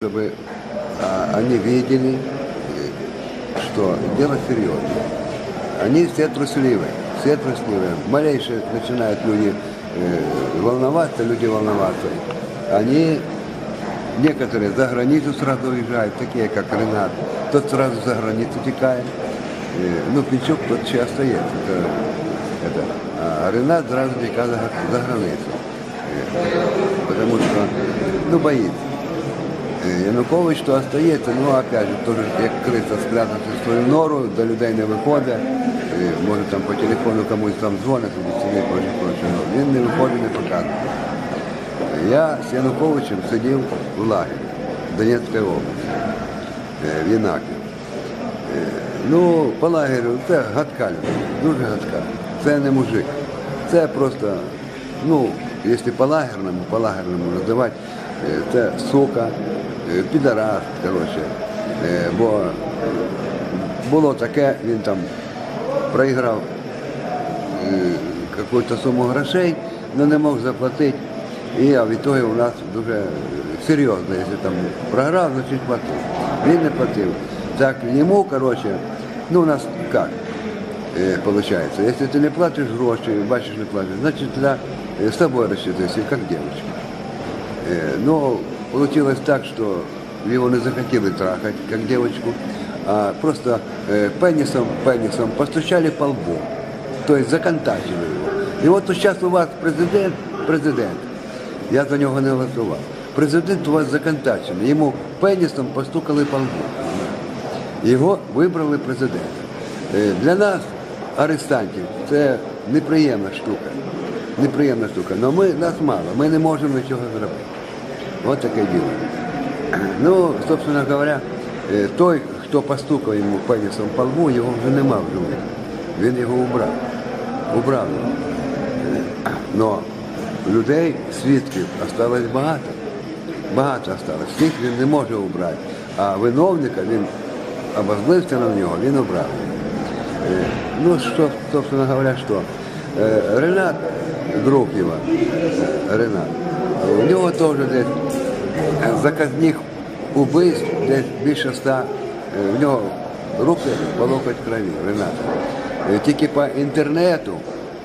чтобы а, они видели, что дело серьезное. Они все трусливые, все трусливые. Малейшие начинают люди э, волноваться, люди волноваться. Они, некоторые за границу сразу уезжают, такие как Ренат. Тот сразу за границу текает. Э, ну, Пинчук тот еще остается. Это, это. А Ренат сразу текает за, за границу. Э, Потому что, ну, боится. Е, Янукович то остається, ну опять же, теж як криса спрятати свою нору, до людей не виходить, Е, може там по телефону комусь там дзвонить, собі прочі, Він не виходить, не показує. Я з Януковичем сидів в лагері в Донецькій області, е, в Єнакі. Е, Ну, по лагерю це гадка дуже гадка. Це не мужик. Це просто, ну, якщо по лагерному, по лагерному е, це сука, е, підарас, коротше. Е, Бо було таке, він там проіграв е, якусь суму грошей, але не мог заплатити. І а в ітогі у нас дуже серйозно, якщо там програв, значить платив. Він не платив. Так йому, коротше, ну у нас як е, получается, если ты не платишь гроши, бачишь не платишь, значит тогда э, с тобой рассчитывайся, как девочка. Э, Но получилось так, что его не захотели трахать, как девочку, а просто э, пенисом, пенисом постучали по лбу, то есть законтачили его. И вот сейчас у вас президент, президент, я за нього не голосував. Президент у вас законтачений, йому пенісом постукали по лбу. Його вибрали президентом. Е, Для нас, арестантів, це неприємна штука. Неприємна штука. Але ми, нас мало, ми не можемо нічого зробити. От таке діло. Ну, собственно говоря, е, той, хто постукав йому пенісом по лбу, його вже нема в живих. Він його убрав. Убрав його. Е, Но людей, свідків, осталось багато. Багато осталось. Всіх він не може убрати. А виновника він обозлився на нього, він обрав. Е, Ну, що, собственно говоря, що? Е, Ренат, друг його, Ренат, у нього теж десь заказних убивств десь більше ста. Е, В нього руки по локоть крові, Рената. Е, Тільки по інтернету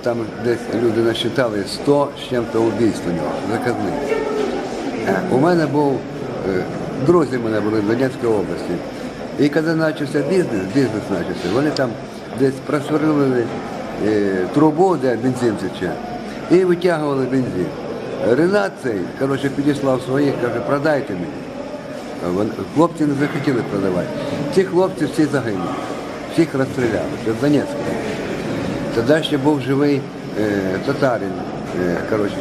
там десь люди насчитали 100 з чим-то убійств у нього, заказних. У мене був, е, друзі мене були в Донецькій області. І коли почався бізнес, бізнес почався, вони там десь просверлили е, трубу, де бензин тече, і витягували бензин. Ренат цей, коротше, підіслав своїх, каже, продайте мені. Хлопці не захотіли продавати. Ці хлопці всі загинули, всіх розстріляли. Це в Донецьку. Тоді ще був живий е, татарин. Е, коротше,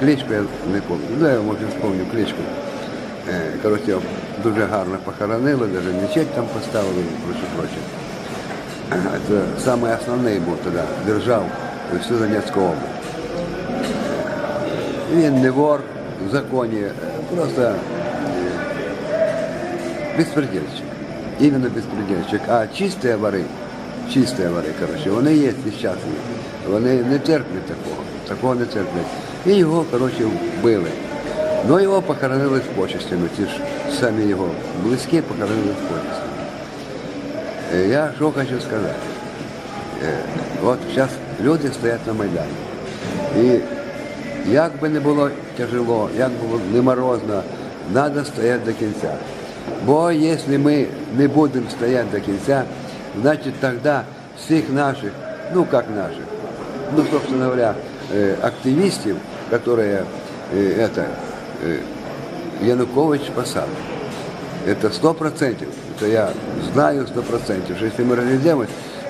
кличку я не пам'ятаю. Ну, я може вспомню кличку. Е, коротше, його дуже гарно похоронили, навіть мечеть там поставили і проче. А, Це самий основний був тоді, держав всю Донецьку область. Він не вор в законі, е, просто е, беспредельщик. Именно беспредельщик. А чисті вори, чисті вори, коротше, вони є нещасні. Вони не терплять такого. Такого не терплять. І його, коротше, вбили. Ну його похоронили з почестями. Ті ж самі його близькі похоронили з почестями. Е, Я що хочу сказати. От зараз люди стоять на Майдані. І як би не було тяжело, як би було не морозно, треба стояти до кінця. Бо якщо ми не будемо стояти до кінця, значить тоді всіх наших, ну як наших, ну, собственно говоря, э, активистов, которые э, это, э, Янукович посадил. Это сто процентов. Это я знаю сто процентів, що якщо ми розійдемось,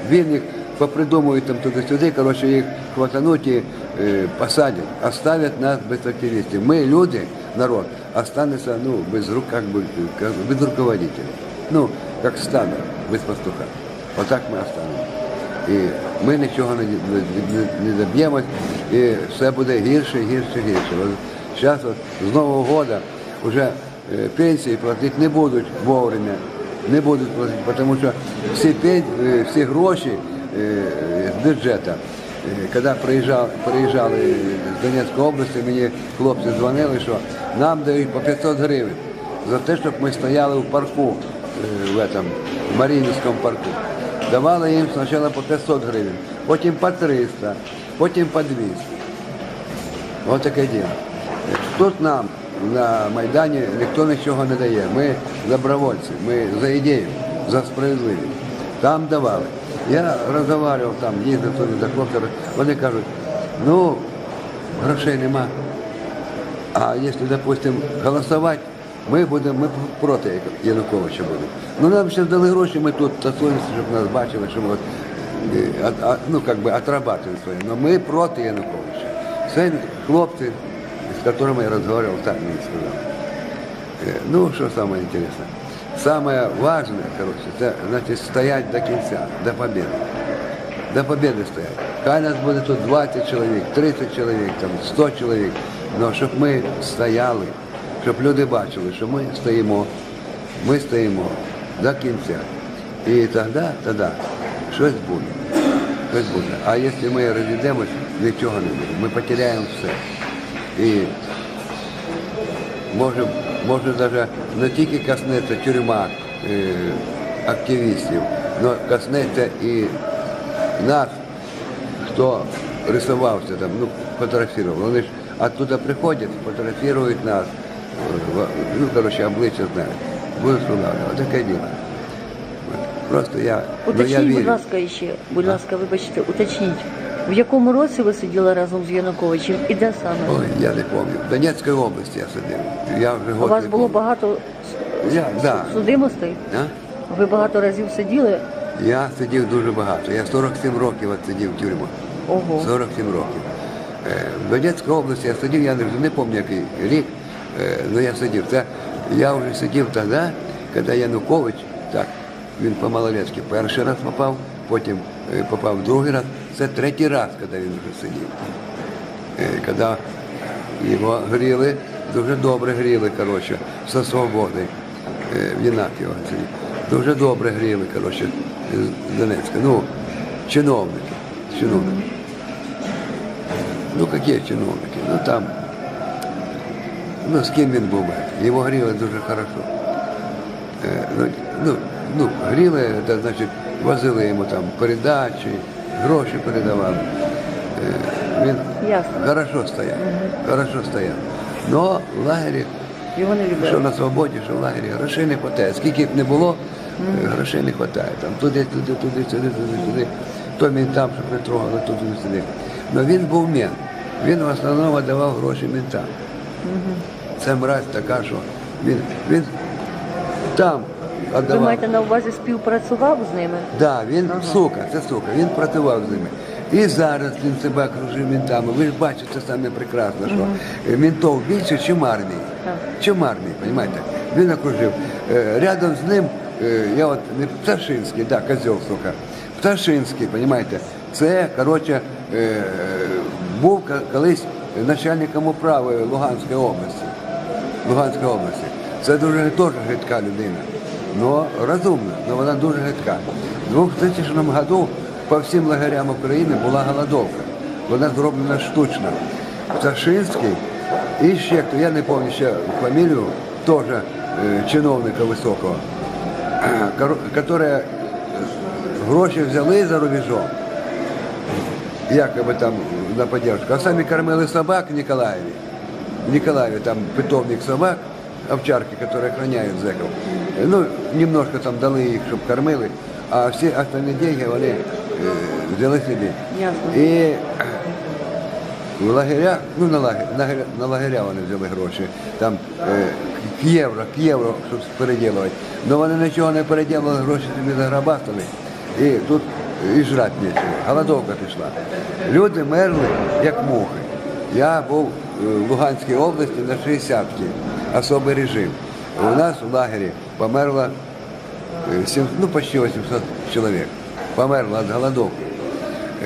він їх попридумують там туди-сюди, коротше, їх хватануть і е, посадять, оставлять нас без активістів. Ми, люди, народ, останемося ну, без рук, бы, как, без руководителя. Ну, як стадо, без пастуха. Отак ми останемося. І ми нічого не, не, не, доб'ємось, і все буде гірше, гірше, гірше. Зараз от, з Нового року вже е, пенсії платити не будуть вовремя, не будуть платити, тому що всі, е, всі гроші е, з бюджету, е, коли приїжджали, приїжджали з Донецької області, мені хлопці дзвонили, що нам дають по 500 гривень. за те, щоб ми стояли в парку, е, в этом, в Маріїнському парку. Давали їм спочатку по 500 гривень, потім по 300, потім по 200. Ось таке діло. Тут нам на Майдані ніхто нічого не дає. Ми добровольці, ми за ідею, за справедливість Там давали. Я розмовляв там, їздив туди до хлопців, вони кажуть, ну, грошей нема. А якщо, допустим, голосувати, ми будемо, ми проти Януковича будемо. Ну нам ще дали гроші, ми тут тасуємося, щоб нас бачили, що ми от, е, а- а- ну, как бы отрабатываем своє. Но ми проти Януковича. Це хлопці, з которыми я розмовляв, так мені сказали. Е, Ну, що саме інтересне? Самое важное, короче, це значить стоять до кінця, до победы. До победы стоять. Хай нас буде тут 20 чоловік, 30 чоловік, там, 100 чоловік. Но щоб ми стояли, щоб люди бачили, що ми стоїмо, ми стоїмо до кінця. І тоді, тоді щось буде. Щось буде. А якщо ми розійдемось, нічого не буде. Ми потеряємо все. І може, може даже не тільки коснеться тюрма е, активістів, але коснеться і нас, хто рисувався там, ну, фотографував. Вони ж оттуда приходять, фотографують нас, ну, коротше, обличчя знають. Будуть встановлювати. Таке діло. Просто я, ну, я Уточніть, будь ласка, ще, будь ласка, вибачте, уточніть, в якому році ви сиділи разом з Януковичем і де саме? Ой, я не пам'ятаю. В Донецькій області я сидів. Я вже У год вас не було багато Я, да. судимостей? А? Ви багато разів сиділи? Я сидів дуже багато. Я 47 років от сидів в тюрму. Ого. 47 років. Е, В Донецькій області я сидів, я не, не пам'ятаю який рік, але я сидів. Це, я вже сидів тоді, коли Янукович, так, він по малолетськи перший раз попав, потім е, попав другий раз. Це третій раз, коли він вже сидів. Е, Коли його гріли, дуже добре гріли, коротше, со свободи. Е, В Єнаківо сидів. Дуже добре гріли, коротше, з Донецька. Ну, чиновники. чиновники. Ну, які чиновники? Ну там, ну з ким він був? Його гріли дуже хорошо. Е, ну, ну, ну, гріли, це значить, возили йому там передачі, гроші передавали. Е, він Ясно. хорошо стояв, хорошо стояв. Но в лагері, Його не що на свободі, що в лагері, грошей не вистачає. Скільки б не було, е, грошей не вистачає. Там туди, туди, туди, сюди, туди, сюди. То він там, щоб не трогали, то туди. Но він був мент. Він в основному давав гроші ментам. Це мразь така, що він, він там Ви маєте на увазі співпрацював з ними? Да, він сука, це сука, він працював з ними. І зараз він себе окружив ментами. Ви ж бачите саме прекрасно, що е, ментов більше, чим армії. Так. Чим армії, розумієте? Він окружив. Е, Рядом з ним, е, я от не Пташинський, да, козел, сука. Пташинський, розумієте, це, коротше, е, був колись начальником управи Луганської області. Луганської області. Це дуже теж гидка людина. Ну, розумна, але вона дуже гидка. У 2000 году по всім лагерям України була голодовка. Вона зроблена штучно. Пташинський і ще хто, я не пам'ятаю ще фамілію, теж е, чиновника високого, який гроші взяли за рубежом, якоби там на поддержку, а самі кормили собак в Ніколаєві. В Николаеве там питомник собак, овчарки, которые охраняют зэков. Ну, немножко там дали їх, щоб кормили, а всі остальні деньги вони е, взяли собі. Ясно. І в лагерях, ну на лагеря, на, лагеря- на лагеря вони взяли гроші, там е, к євро, к євро, щоб переділувати. Ну вони нічого не переділили, гроші собі заграбастали. І тут і жрати нічого. Голодовка пішла. Люди мерли, як мухи. Я був е, в Луганській області на 60-ті, особий режим. У нас в лагері померло е, сім- ну, почти 800 чоловік. Померло від голодовки.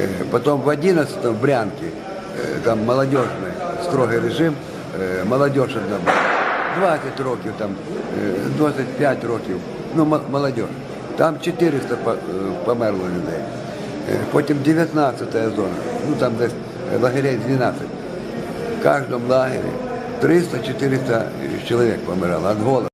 Э, Потом в 11 в Брянке, э, там молодежный строгий режим, э, молодежь одна була. 20 років, там, э, 25 років, ну м- молодежь. Там 400 по- е, померло людей. Е, Потім 19 зона, ну там десь е, лагерей 12. В кожному лагері 300-400 чоловік помирало від голоду.